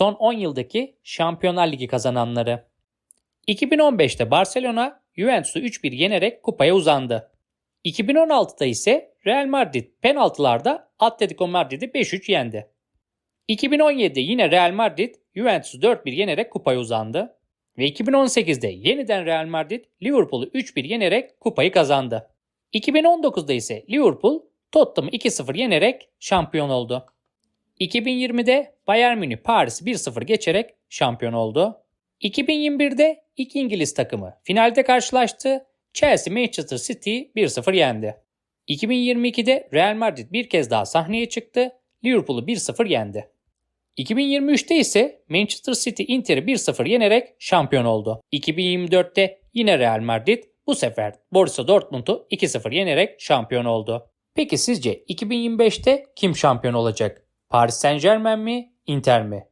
Son 10 yıldaki Şampiyonlar Ligi kazananları. 2015'te Barcelona Juventus'u 3-1 yenerek kupaya uzandı. 2016'da ise Real Madrid penaltılarda Atletico Madrid'i 5-3 yendi. 2017'de yine Real Madrid Juventus'u 4-1 yenerek kupaya uzandı. Ve 2018'de yeniden Real Madrid Liverpool'u 3-1 yenerek kupayı kazandı. 2019'da ise Liverpool Tottenham'ı 2-0 yenerek şampiyon oldu. 2020'de Bayern Münih Paris'i 1-0 geçerek şampiyon oldu. 2021'de iki İngiliz takımı finalde karşılaştı. Chelsea Manchester City 1-0 yendi. 2022'de Real Madrid bir kez daha sahneye çıktı. Liverpool'u 1-0 yendi. 2023'te ise Manchester City Inter'i 1-0 yenerek şampiyon oldu. 2024'te yine Real Madrid bu sefer Borussia Dortmund'u 2-0 yenerek şampiyon oldu. Peki sizce 2025'te kim şampiyon olacak? Paris Saint Germain mi, Inter mi?